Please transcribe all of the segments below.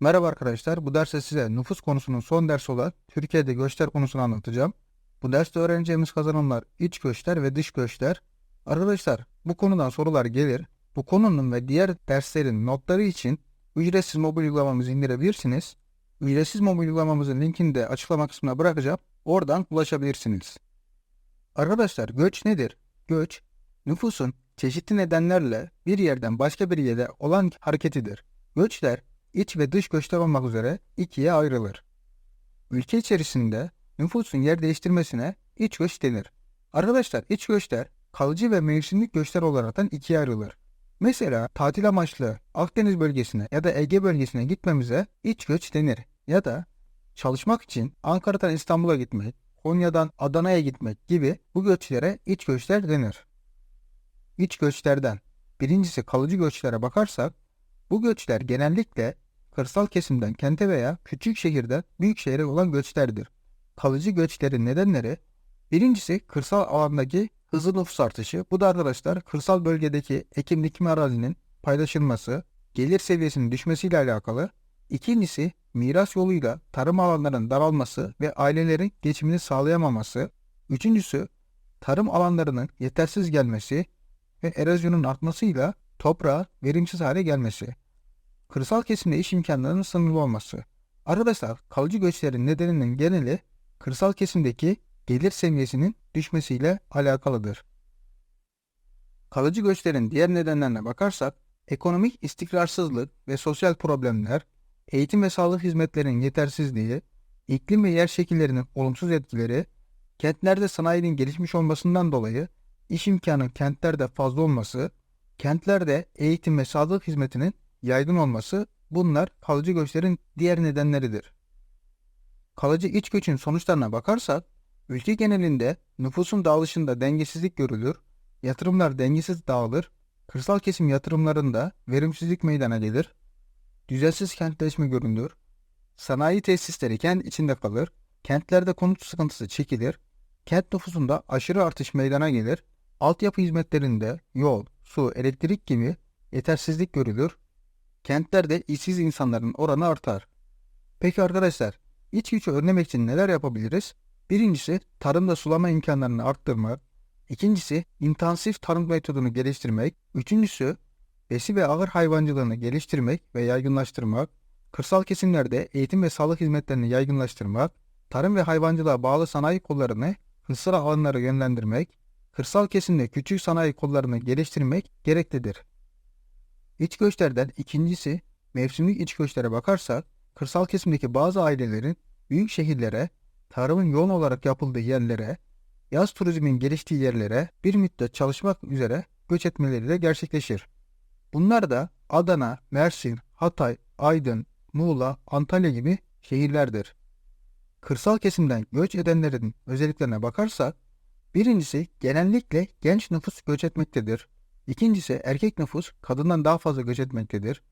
Merhaba arkadaşlar, bu derste size nüfus konusunun son dersi olan Türkiye'de göçler konusunu anlatacağım. Bu derste öğreneceğimiz kazanımlar iç göçler ve dış göçler. Arkadaşlar bu konudan sorular gelir. Bu konunun ve diğer derslerin notları için ücretsiz mobil uygulamamızı indirebilirsiniz. Ücretsiz mobil uygulamamızın linkini de açıklama kısmına bırakacağım. Oradan ulaşabilirsiniz. Arkadaşlar göç nedir? Göç, nüfusun çeşitli nedenlerle bir yerden başka bir yere olan hareketidir. Göçler iç ve dış göçler olmak üzere ikiye ayrılır. Ülke içerisinde nüfusun yer değiştirmesine iç göç denir. Arkadaşlar iç göçler kalıcı ve mevsimlik göçler olaraktan ikiye ayrılır. Mesela tatil amaçlı Akdeniz bölgesine ya da Ege bölgesine gitmemize iç göç denir. Ya da çalışmak için Ankara'dan İstanbul'a gitmek, Konya'dan Adana'ya gitmek gibi bu göçlere iç göçler denir. İç göçlerden birincisi kalıcı göçlere bakarsak bu göçler genellikle kırsal kesimden kente veya küçük şehirden büyük şehre olan göçlerdir. Kalıcı göçlerin nedenleri birincisi kırsal alandaki hızlı nüfus artışı. Bu da arkadaşlar kırsal bölgedeki ekim dikim arazinin paylaşılması, gelir seviyesinin düşmesiyle alakalı. İkincisi miras yoluyla tarım alanlarının daralması ve ailelerin geçimini sağlayamaması. Üçüncüsü tarım alanlarının yetersiz gelmesi ve erozyonun artmasıyla toprağa verimsiz hale gelmesi. Kırsal kesimde iş imkanlarının sınırlı olması. Arkadaşlar kalıcı göçlerin nedeninin geneli kırsal kesimdeki gelir seviyesinin düşmesiyle alakalıdır. Kalıcı göçlerin diğer nedenlerine bakarsak ekonomik istikrarsızlık ve sosyal problemler, eğitim ve sağlık hizmetlerinin yetersizliği, iklim ve yer şekillerinin olumsuz etkileri, kentlerde sanayinin gelişmiş olmasından dolayı iş imkanı kentlerde fazla olması, kentlerde eğitim ve sağlık hizmetinin yaygın olması bunlar kalıcı göçlerin diğer nedenleridir. Kalıcı iç göçün sonuçlarına bakarsak, ülke genelinde nüfusun dağılışında dengesizlik görülür, yatırımlar dengesiz dağılır, kırsal kesim yatırımlarında verimsizlik meydana gelir, düzensiz kentleşme görünür, sanayi tesisleri kent içinde kalır, kentlerde konut sıkıntısı çekilir, kent nüfusunda aşırı artış meydana gelir, altyapı hizmetlerinde yol, su, elektrik gibi yetersizlik görülür, kentlerde işsiz insanların oranı artar. Peki arkadaşlar, iç gücü önlemek için neler yapabiliriz? Birincisi tarımda sulama imkanlarını arttırmak, ikincisi intensif tarım metodunu geliştirmek, üçüncüsü besi ve ağır hayvancılığını geliştirmek ve yaygınlaştırmak, kırsal kesimlerde eğitim ve sağlık hizmetlerini yaygınlaştırmak, tarım ve hayvancılığa bağlı sanayi kollarını kırsal alanlara yönlendirmek, kırsal kesimde küçük sanayi kollarını geliştirmek gereklidir. İç göçlerden ikincisi mevsimlik iç göçlere bakarsak kırsal kesimdeki bazı ailelerin büyük şehirlere, tarımın yoğun olarak yapıldığı yerlere, yaz turizmin geliştiği yerlere bir müddet çalışmak üzere göç etmeleri de gerçekleşir. Bunlar da Adana, Mersin, Hatay, Aydın, Muğla, Antalya gibi şehirlerdir. Kırsal kesimden göç edenlerin özelliklerine bakarsak, birincisi genellikle genç nüfus göç etmektedir. İkincisi erkek nüfus kadından daha fazla göç etmektedir.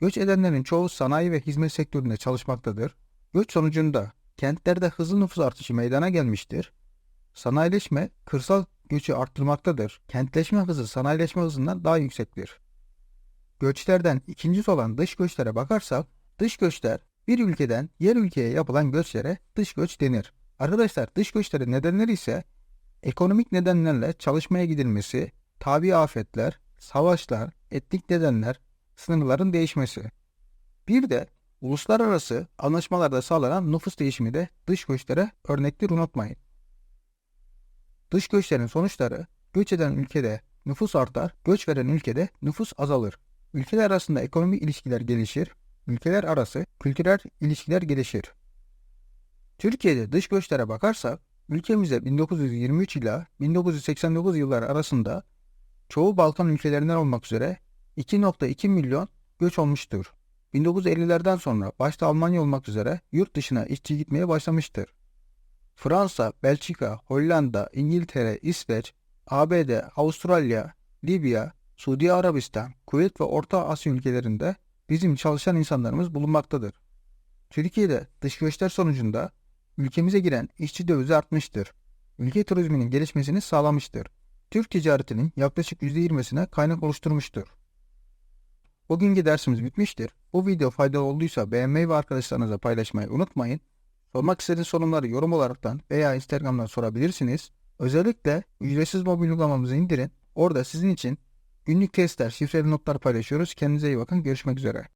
Göç edenlerin çoğu sanayi ve hizmet sektöründe çalışmaktadır. Göç sonucunda kentlerde hızlı nüfus artışı meydana gelmiştir. Sanayileşme kırsal göçü arttırmaktadır. Kentleşme hızı sanayileşme hızından daha yüksektir. Göçlerden ikincisi olan dış göçlere bakarsak, dış göçler bir ülkeden diğer ülkeye yapılan göçlere dış göç denir. Arkadaşlar dış göçlerin nedenleri ise ekonomik nedenlerle çalışmaya gidilmesi, tabi afetler, savaşlar, etnik nedenler, sınırların değişmesi. Bir de uluslararası anlaşmalarda sağlanan nüfus değişimi de dış göçlere örnektir unutmayın. Dış göçlerin sonuçları göç eden ülkede nüfus artar, göç veren ülkede nüfus azalır. Ülkeler arasında ekonomik ilişkiler gelişir, ülkeler arası kültürel ilişkiler gelişir. Türkiye'de dış göçlere bakarsak, ülkemizde 1923 ile 1989 yılları arasında çoğu Balkan ülkelerinden olmak üzere 2.2 milyon göç olmuştur. 1950'lerden sonra başta Almanya olmak üzere yurt dışına işçi gitmeye başlamıştır. Fransa, Belçika, Hollanda, İngiltere, İsveç, ABD, Avustralya, Libya, Suudi Arabistan, Kuveyt ve Orta Asya ülkelerinde bizim çalışan insanlarımız bulunmaktadır. Türkiye'de dış göçler sonucunda ülkemize giren işçi dövizi artmıştır. Ülke turizminin gelişmesini sağlamıştır. Türk ticaretinin yaklaşık %20'sine kaynak oluşturmuştur. Bugünkü dersimiz bitmiştir. Bu video faydalı olduysa beğenmeyi ve arkadaşlarınızla paylaşmayı unutmayın. Sormak istediğiniz sorunları yorum olaraktan veya Instagram'dan sorabilirsiniz. Özellikle ücretsiz mobil uygulamamızı indirin. Orada sizin için günlük testler, şifreli notlar paylaşıyoruz. Kendinize iyi bakın. Görüşmek üzere.